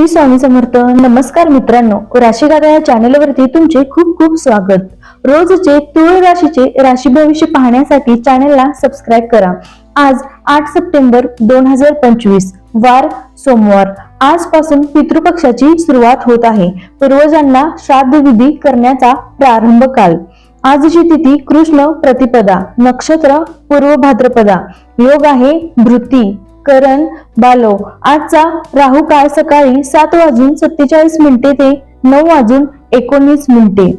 श्री स्वामी समर्थ. नमस्कार मित्रांनो. राशीगाथा या चॅनलवरती तुमचे खूप खूप स्वागत. रोजचे तुळ राशीचे राशी भविष्य पाहण्यासाठी चॅनलला सबस्क्राईब करा. आज आठ सप्टेंबर दोन हजार पंचवीस वार सोमवार. आजपासून पितृपक्षाची सुरुवात होत आहे. पूर्वजांना श्राद्ध विधी करण्याचा प्रारंभ काल. आजची तिथी कृष्ण प्रतिपदा नक्षत्र पूर्व भाद्रपदा. योग आहे धृती करण बालो आजचा राहू काळ सकाळी सात वाजून सत्तेचाळीस मिनिटे ते नऊ वाजून एकोणीस मिनिटे.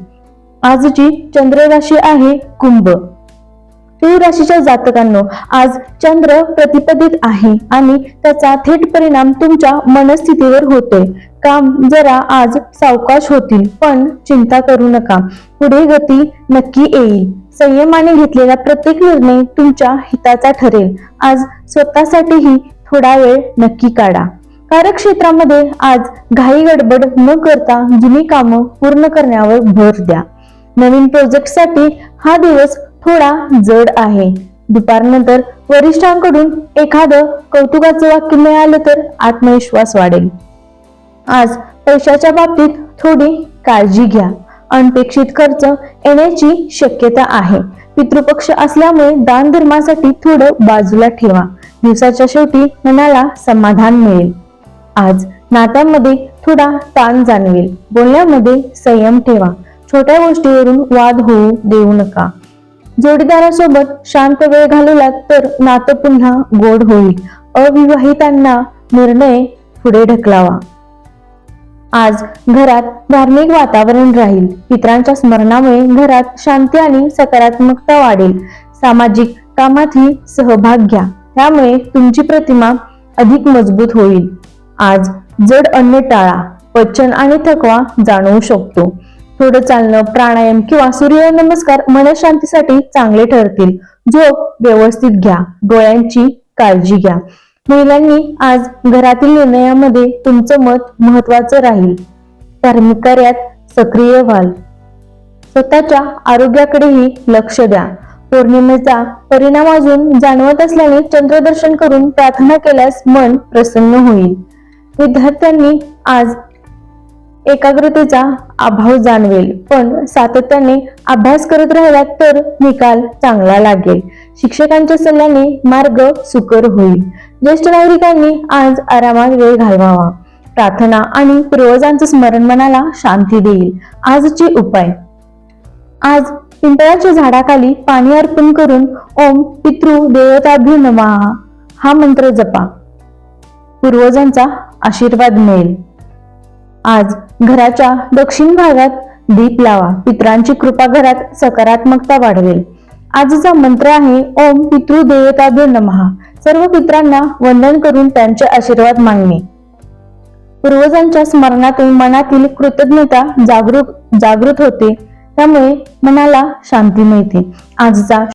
आजची चंद्र राशी आहे कुंभ. तुळ राशीच्या जातकांनो आज चंद्र प्रतिपदित आहे आणि त्याचा थेट परिणाम तुमच्या मनस्थितीवर होतोय. काम जरा आज सावकाश होतील पण चिंता करू नका. पुढे गती नक्की येईल. संयमाने घेतलेला प्रत्येक निर्णय तुमच्या हिताचा ठरेल. आज स्वतःसाठीही थोडा वेळ नक्की काढा. कार्यक्षेत्रामध्ये आज घाई गडबड न करता जुनी कामं पूर्ण करण्यावर भर द्या. नवीन प्रोजेक्टसाठी हा दिवस थोडा जड आहे. दुपारनंतर वरिष्ठांकडून एखादं कौतुकाचं वाक्य मिळालं तर आत्मविश्वास वाढेल. आज पैशाच्या बाबतीत थोडी काळजी घ्या. अनपेक्षित खर्च येण्याची शक्यता आहे. पितृपक्ष असल्यामुळे दान धर्मासाठी थोडं बाजूला ठेवा. दिवसाच्या शेवटी मनाला समाधान मिळेल. आज नात्यामध्ये थोडा ताण जाणवेल. बोलण्यामध्ये संयम ठेवा. छोट्या गोष्टीवरून वाद होऊ देऊ नका. जोडीदारासोबत शांत वेळ घालवलात तर नातं पुन्हा गोड होईल. अविवाहितांना निर्णय पुढे ढकलावा. आज घरात धार्मिक वातावरण राहील. पित्रांच्या स्मरणामुळे घरात शांती आणि सकारात्मकता वाढेल. सामाजिक कामातही सहभाग घ्या. त्यामुळे तुमची प्रतिमा अधिक मजबूत होईल. आज जड अन्न टाळा पचन आणि थकवा जाणवू शकतो. थोडं चालणं प्राणायाम किंवा सूर्यनमस्कार मनशांतीसाठी चांगले ठरतील. झोप व्यवस्थित घ्या. डोळ्यांची काळजी घ्या. महिलांनी आज घरातील निर्णयामध्ये तुमचं मत महत्वाचं राहील. धार्मिक कार्यात सक्रिय व्हाल. स्वतःच्या आरोग्याकडेही लक्ष द्या. पौर्णिमेचा परिणाम अजून जाणवत असल्याने चंद्रदर्शन करून प्रार्थना केल्यास मन प्रसन्न होईल. विद्यार्थ्यांनी आज एकाग्रतेचा अभाव जाणवेल. पण सातत्याने अभ्यास करत राहिलात तर निकाल चांगला लागेल. शिक्षकांच्या सल्ल्याने मार्ग सुकर होईल. ज्येष्ठ नागरिकांनी आज आरामात वेळ घालवावा. प्रार्थना आणि पूर्वजांचं स्मरण मनाला शांती देईल. आजचे उपाय. आज पिंपळाच्या झाडाखाली पाणी अर्पण करून ओम पितृ देवताभ्यो हा मंत्र जपा. पूर्वजांचा आशीर्वाद मिळेल. आज घराच्या दक्षिण भागात दीप लावा. पित्रांची कृपा घरात सकारात्मकता वाढवेल. आजचा मंत्र आहे ओम पितृ देवताभ्यो नमः. सर्व पित्रांना वंदन करून त्यांचे आशीर्वाद मागणे. पूर्वजांच्या स्मरणातून मनातील कृतज्ञता जागृत जागृत होते. त्यामुळे मनाला शांती मिळते. आजचा